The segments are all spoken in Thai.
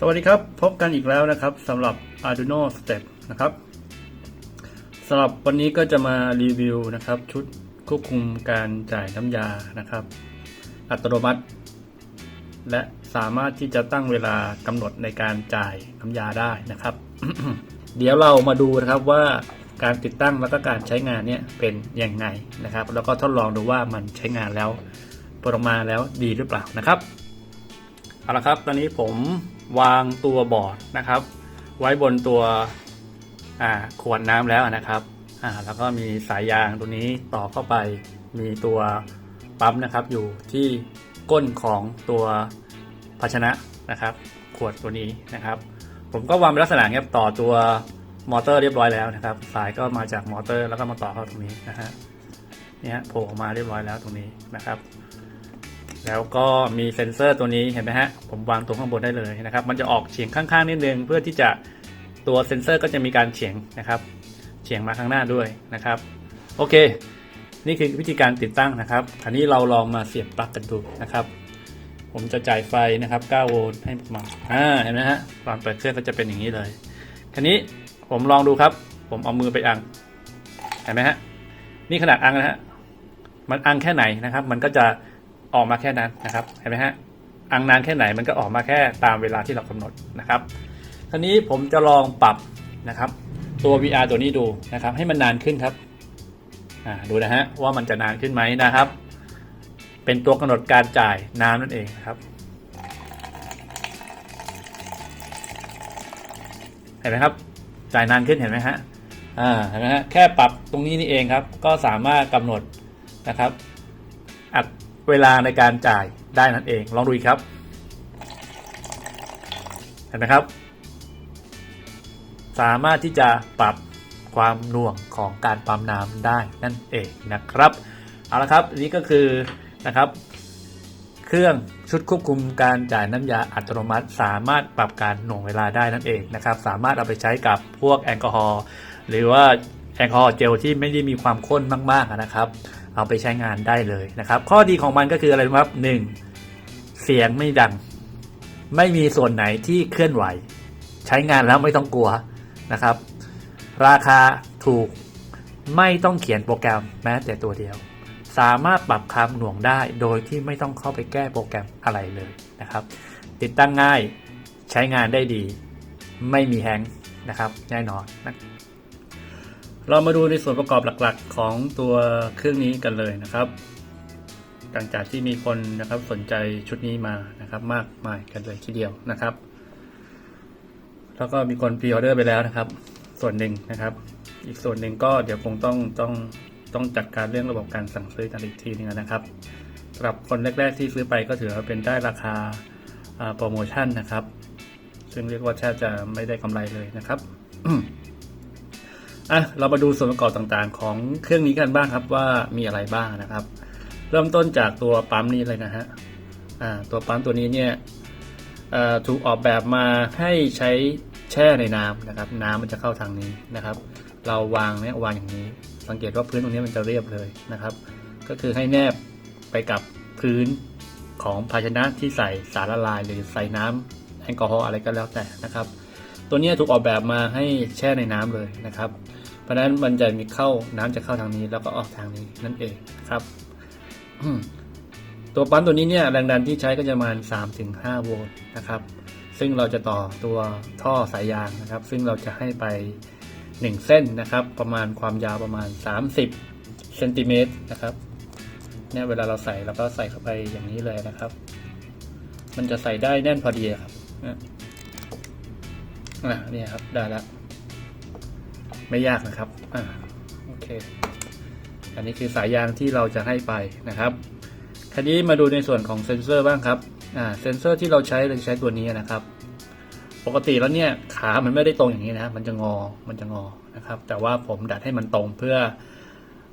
สวัสดีครับ พบกันอีกแล้วนะครับสำหรับ Arduino Step นะครับสำหรับวันนี้ก็จะมารีวิวนะครับ ชุดควบคุมการจ่ายน้ำยานะครับ อัตโนมัติ และสามารถที่จะตั้งเวลากำหนดในการจ่ายน้ำยาได้นะครับ เดี๋ยวเรามาดูนะครับว่าการติดตั้งแล้วก็การใช้งานเนี่ยเป็นยังไงนะครับ แล้วก็ทดลองดูว่ามันใช้งานแล้วผลออกมาแล้วดีหรือเปล่านะครับเอาละครับ ตอนนี้ผม วางตัวบอร์ดนะครับ ไว้บนตัวขวดน้ำแล้วนะครับแล้วก็มีสายยางตัวนี้ต่อเข้าไปมีตัวปั๊มนะครับ อยู่ที่ก้นของตัวภาชนะนะครับ ขวดตัวนี้นะครับ ผมก็วางเป็นลักษณะเงี้ยต่อตัวมอเตอร์เรียบร้อยแล้วนะครับ สายก็มาจากมอเตอร์แล้วก็มาต่อเข้าตรงนี้นะฮะเนี่ยโผล่ออกมาเรียบร้อยแล้วตรงนี้นะครับ แล้วก็มีเซ็นเซอร์ตัวนี้เห็นไหมฮะ ผมวางตรงข้างบนได้เลยนะครับ มันจะออกเฉียงข้างๆนิดนึงเพื่อที่จะตัวเซ็นเซอร์ก็จะมีการเฉียงนะครับเฉียงมาข้างหน้าด้วยนะครับ โอเค นี่คือวิธีการติดตั้งนะครับอันนี้เราลองมาเสียบปลั๊กกันดูนะครับ ผมจะจ่ายไฟนะครับ 9 โวลต์ให้มาอ่าเห็นไหมฮะตอนเปิดเครื่องก็จะเป็นอย่างนี้เลยคันนี้ผมลองดูครับ ผมเอามือไปอังเห็นไหมฮะนี่ขนาดอังนะฮะมันอังแค่ไหนนะครับ มันก็จะ ออกมาแค่นั้นนะครับเห็นไหมฮะอังนานแค่ไหนมันก็ออกมาแค่ตามเวลาที่เรากำหนดนะครับคราวนี้ผมจะลองปรับนะครับตัว VR ตัวนี้ดูนะครับ ให้มันนานขึ้นครับอ่าดูนะฮะว่ามันจะนานขึ้นไหมนะครับ เป็นตัวกำหนดการจ่ายน้ำนั่นเองครับเห็นไหมครับ จ่ายนานขึ้นเห็นไหมฮะอ่าเห็นไหมฮะแค่ปรับตรงนี้นี่เองครับ ก็สามารถกำหนดนะครับ เวลาในการจ่ายได้นั่นเอง ลองดูอีกครับ เห็นไหมครับ สามารถที่จะปรับความหน่วงของการปั๊มน้ำได้นั่นเองนะครับเอาละครับนนี้ก็คือนะครับเครื่องชุดควบคุมการจ่ายน้ำยาอัตโนมัติ สามารถปรับการหน่วงเวลาได้นั่นเองนะครับ สามารถเอาไปใช้กับพวกแอลกอฮอล์หรือว่าแอลกอฮอล์เจลที่ไม่ได้มีความข้นมากๆนะครับ เอาไปใช้งานได้เลยนะครับ ข้อดีของมันก็คืออะไรครับหนึ่งเสียงไม่ดัง ไม่มีส่วนไหนที่เคลื่อนไหว ใช้งานแล้วไม่ต้องกลัวนะครับ ราคาถูกไม่ต้องเขียนโปรแกรมแม้แต่ตัวเดียว สามารถปรับคำหน่วงได้โดยที่ไม่ต้องเข้าไปแก้โปรแกรมอะไรเลยนะครับ ติดตั้งง่ายใช้งานได้ดี ไม่มีแฮงนะครับ แน่นอน เรามาดูในส่วนประกอบหลักๆ ของตัวเครื่องนี้กันเลยนะครับ หลังจากที่มีคนนะครับสนใจชุดนี้มานะครับ มากมายกันเลยทีเดียวนะครับ แล้วก็มีคนพรีออเดอร์ไปแล้วนะครับ ส่วนหนึ่งนะครับ อีกส่วนหนึ่งก็เดี๋ยวคงต้องต้องต้องจัดการเรื่องระบบการสั่งซื้อกันอีกทีหนึงนะครับสำหรับคนแรก ๆ ที่ซื้อไปก็ถือว่าเป็นได้ราคาอ่าโปรโมชั่นนะครับ ซึ่งเรียกว่าแทบจะไม่ได้กำไรเลยนะครับ อะเรามาดูส่วนประกอบต่างๆ ของเครื่องนี้กันบ้างครับว่ามีอะไรบ้างนะครับ เริ่มต้นจากตัวปั๊มนี้เลยนะฮะอ่าตัวปั๊มตัวนี้เนี่ยอ่อถูกออกแบบมาให้ใช้แช่ในน้ำนะครับ น้ำมันจะเข้าทางนี้นะครับ เราวางเนี่ยวางอย่างนี้ สังเกตว่าพื้นตรงนี้มันจะเรียบเลยนะครับ ก็คือให้แนบไปกับพื้นของภาชนะที่ใส่สารละลายหรือใส่น้ำแอลกอฮอล์อะไรก็แล้วแต่นะครับ ตัวเนี้ยถูกออกแบบมาให้แช่ในน้ำเลยนะครับ เพราะนั้นมันจะมีเข้าน้ำจะเข้าทางนี้ แล้วก็ออกทางนี้นั่นเองครับตัวปั๊มตัวนี้เนี่ยแรงดันที่ใช้ก็จะประมาณ 3-5 โวลต์นะครับ ซึ่งเราจะต่อตัวท่อสายยางนะครับ ซึ่งเราจะให้ไป 1 เส้นนะครับ ประมาณความยาวประมาณ 30เซนติเมตรนะครับเนี่ยเวลาเราใส่เราก็ใส่เข้าไปอย่างนี้เลยนะครับ มันจะใส่ได้แน่นพอดีครับอะเนี่ยครับได้แล้ว ไม่ยากนะครับอ่าโอเค อันนี้คือสายยางที่เราจะให้ไปนะครับคราวนี้มาดูในส่วนของเซนเซอร์บ้างครับอ่าเซนเซอร์ที่เราใช้เราใช้ตัวนี้นะครับ ปกติแล้วเนี่ยขามันไม่ได้ตรงอย่างนี้นะ มันจะงอมันจะงอนะครับ แต่ว่าผมดัดให้มันตรงเพื่อ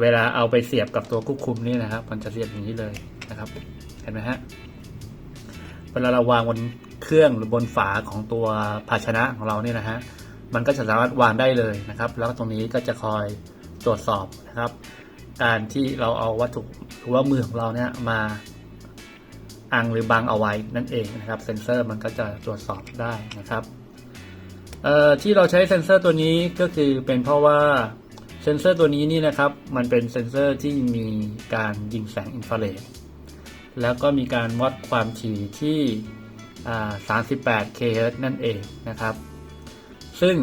เวลาเอาไปเสียบกับตัวควบคุมนี่นะครับ มันจะเสียบอย่างนี้เลยนะครับ เห็นไหมฮะเวลาเราวางบนเครื่องหรือบนฝาของตัวภาชนะของเราเนี่ยนะฮะ มันก็จะสามารถวางได้เลยนะครับ แล้วตรงนี้ก็จะคอยตรวจสอบนะครับ การที่เราเอาวัตถุหรือว่ามือของเราเนี่ยมาอังหรือบังเอาไว้นั่นเองนะครับ เซนเซอร์มันก็จะตรวจสอบได้นะครับเอ่อที่เราใช้เซนเซอร์ตัวนี้ก็คือเป็นเพราะว่าเซนเซอร์ตัวนี้นี่นะครับ มันเป็นเซนเซอร์ที่มีการยิงแสงอินฟราเรดแล้วก็มีการวัดความถี่ที่อ่า38 kHz นั่นเองนะครับ ซึ่ง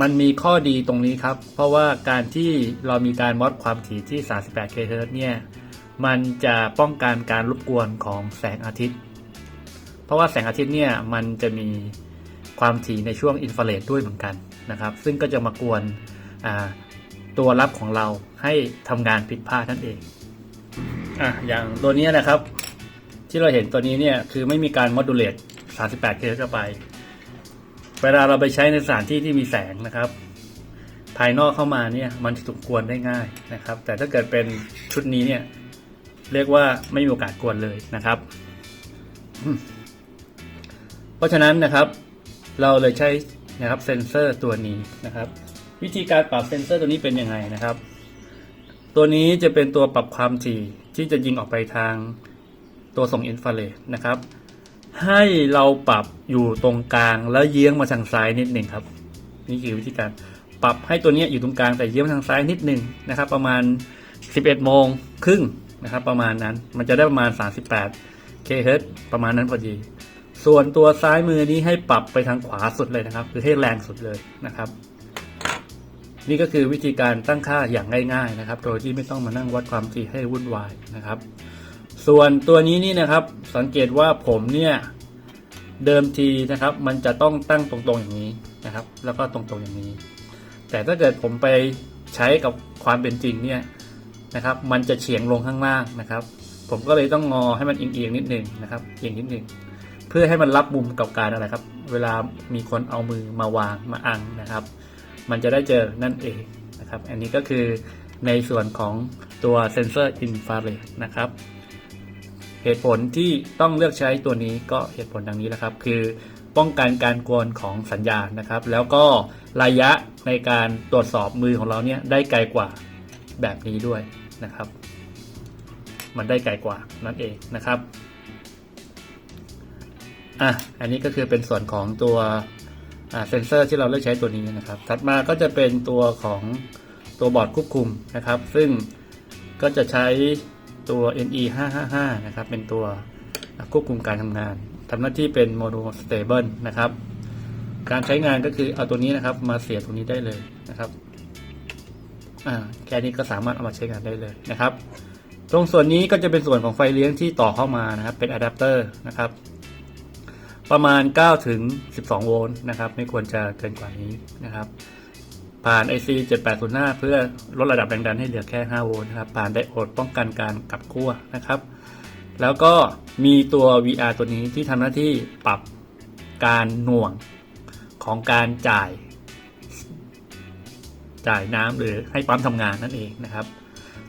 มันมีข้อดีตรงนี้ครับ เพราะว่าการที่เรามีการวัดความถี่ที่ 38 kHz เนี่ย มันจะป้องกันการรบกวนของแสงอาทิตย์ เพราะว่าแสงอาทิตย์เนี่ยมันจะมีความถี่ในช่วงอินฟราเรดด้วยเหมือนกันนะครับ ซึ่งก็จะมากวนตัวรับของเราให้ทำงานผิดพลาดนั่นเองอะอย่างตัวนี้นะครับ ที่เราเห็นตัวนี้เนี่ยคือไม่มีการมอดูเลต38 kHz เข้าไป เวลาเราไปใช้ในสถานที่ที่มีแสงนะครับ ภายนอกเข้ามาเนี่ยมันจะถูกกวนได้ง่ายนะครับ แต่ถ้าเกิดเป็นชุดนี้เนี่ย เรียกว่าไม่มีโอกาสกวนเลยนะครับ เพราะฉะนั้นนะครับ เราเลยใช้นะครับเซนเซอร์ตัวนี้นะครับ วิธีการปรับเซนเซอร์ตัวนี้เป็นยังไงนะครับ ตัวนี้จะเป็นตัวปรับความถี่ที่จะยิงออกไปทางตัวส่งอินฟราเรดนะครับ ให้เราปรับอยู่ตรงกลางแล้วเยื้องมาทางซ้ายนิดหนึ่งครับ นี่คือวิธีการปรับให้ตัวนี้อยู่ตรงกลางแต่เยื้องมาทางซ้ายนิดหนึ่งนะครับ ประมาณ 11โมงครึ่งนะครับ ประมาณนั้นมันจะได้ประมาณ 38 kHz ประมาณนั้นพอดี ส่วนตัวซ้ายมือนี้ให้ปรับไปทางขวาสุดเลยนะครับ คือให้แรงสุดเลยนะครับนี่ก็คือวิธีการตั้งค่าอย่างง่าย ๆ นะครับ โดยที่ไม่ต้องมานั่งวัดความถี่ให้วุ่นวายนะครับ ส่วนตัวนี้นี่นะครับสังเกตว่าผมเนี่ยเดิมทีนะครับ มันจะต้องตั้งตรงๆอย่างนี้นะครับ แล้วก็ตรงๆอย่างนี้ แต่ถ้าเกิดผมไปใช้กับความเป็นจริงเนี่ยนะครับ มันจะเฉียงลงข้างล่างนะครับ ผมก็เลยต้องงอให้มันเอียงๆนิดหนึ่งนะครับเอียงนิดหนึ่งเพื่อให้มันรับมุมกับการอะไรครับ เวลามีคนเอามือมาวางมาอังนะครับ มันจะได้เจอนั่นเองนะครับ อันนี้ก็คือในส่วนของตัวเซนเซอร์อินฟราเรดนะครับ เหตุผลที่ต้องเลือกใช้ตัวนี้ก็เหตุผลดังนี้แหละครับ คือป้องกันการกวนของสัญญาณนะครับ แล้วก็ระยะในการตรวจสอบมือของเราเนี่ยได้ไกลกว่าแบบนี้ด้วยนะครับ มันได้ไกลกว่านั่นเองนะครับอะอันนี้ก็คือเป็นส่วนของตัวเซนเซอร์ที่เราเลือกใช้ตัวนี้นะครับ ถัดมาก็จะเป็นตัวของตัวบอร์ดควบคุมนะครับ ซึ่งก็จะใช้ ตัว NE 555นะครับ เป็นตัวควบคุมการทำงานทำหน้าที่เป็นโมดูลสเตเบิลนะครับ การใช้งานก็คือเอาตัวนี้นะครับ มาเสียบตรงนี้ได้เลยนะครับแค่นี้ก็สามารถเอามาใช้งานได้เลยนะครับ ตรงส่วนนี้ก็จะเป็นส่วนของไฟเลี้ยงที่ต่อเข้ามานะครับ เป็นอะแดปเตอร์นะครับ ประมาณ9ถึง12 โวลต์นะครับ ไม่ควรจะเกินกว่านี้นะครับ ผ่าน IC 7805 เพื่อลดระดับแรงดันให้เหลือแค่ 5 โวลต์นะครับ ผ่านไดโอดป้องกันการกลับขั้วนะครับ แล้วก็มีตัว VR ตัวนี้ที่ทำหน้าที่ปรับการหน่วงของการจ่าย จ่ายน้ำหรือให้ปั๊มทำงานนั่นเองนะครับ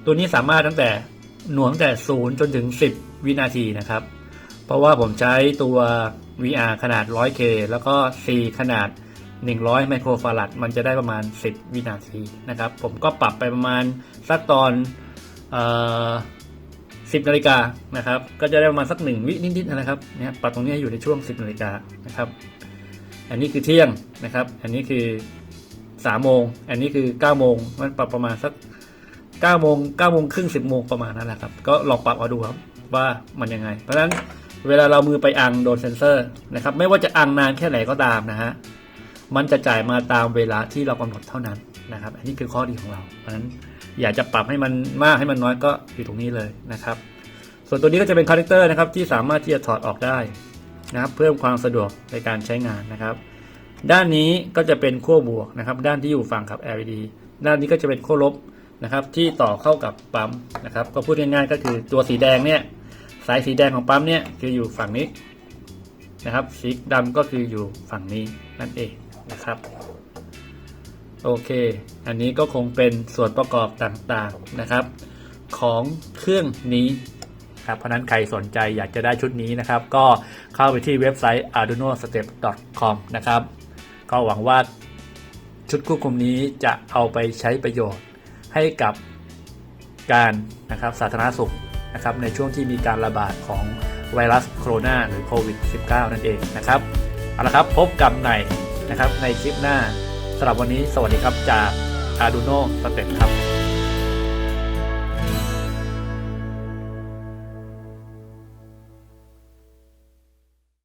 ตัวนี้สามารถตั้งแต่หน่วงตั้งแต่ 0 จนถึง 10 วินาทีนะครับ เพราะว่าผมใช้ตัว VR ขนาด 100K แล้วก็ C ขนาด 100 ไมโครฟารัดมันจะได้ประมาณ 10 วินาทีนะครับ ผมก็ปรับไปประมาณสักตอนเอ่อ10นาฬิกานะครับ ก็จะได้ประมาณสัก1วินิดๆนะครับเนี่ยปรับตรงนี้อยู่ในช่วง 10นาฬิกานะครับ อันนี้คือเที่ยงนะครับ อันนี้คือ3โมง อันนี้คือ9โมง มันปรับประมาณสัก9โมง9โมงครึ่ง10โมงประมาณนั้นแหละครับ ก็ลองปรับเอาดูครับว่ามันยังไง เพราะฉะนั้นเวลาเรามือไปอังโดนเซนเซอร์นะครับ ไม่ว่าจะอังนานแค่ไหนก็ตามนะฮะ มันจะจ่ายมาตามเวลาที่เรากำหนดเท่านั้นนะครับ อันนี้คือข้อดีของเรา เพราะฉะนั้นอยากจะปรับให้มันมากให้มันน้อยก็อยู่ตรงนี้เลยนะครับ ส่วนตัวนี้ก็จะเป็นคอนเนคเตอร์นะครับที่สามารถที่จะถอดออกได้นะครับ เพิ่มความสะดวกในการใช้งานนะครับ ด้านนี้ก็จะเป็นขั้วบวกนะครับ ด้านที่อยู่ฝั่งกับ LED ด้านนี้ก็จะเป็นขั้วลบนะครับ ที่ต่อเข้ากับปั๊มนะครับ ก็พูดง่ายๆก็คือตัวสีแดงเนี่ยสายสีแดงของปั๊มเนี่ยคืออยู่ฝั่งนี้นะครับ สีดำก็คืออยู่ฝั่งนี้นั่นเอง นะครับ โอเค อันนี้ก็คงเป็นส่วนประกอบต่างๆนะครับ ของเครื่องนี้ครับเพราะนั้นใครสนใจอยากจะได้ชุดนี้นะครับ ก็เข้าไปที่เว็บไซต์ arduinostep.com นะครับ ก็หวังว่าชุดควบคุมนี้จะเอาไปใช้ประโยชน์ให้กับการนะครับสาธารณสุขนะครับในช่วงที่มีการระบาดของไวรัสโคโรนาหรือโควิด -19 นั่นเองนะครับ เอาละครับพบกันใน นะครับในคลิปหน้าสำหรับวันนี้สวัสดีครับจาก Arduino Step ครับ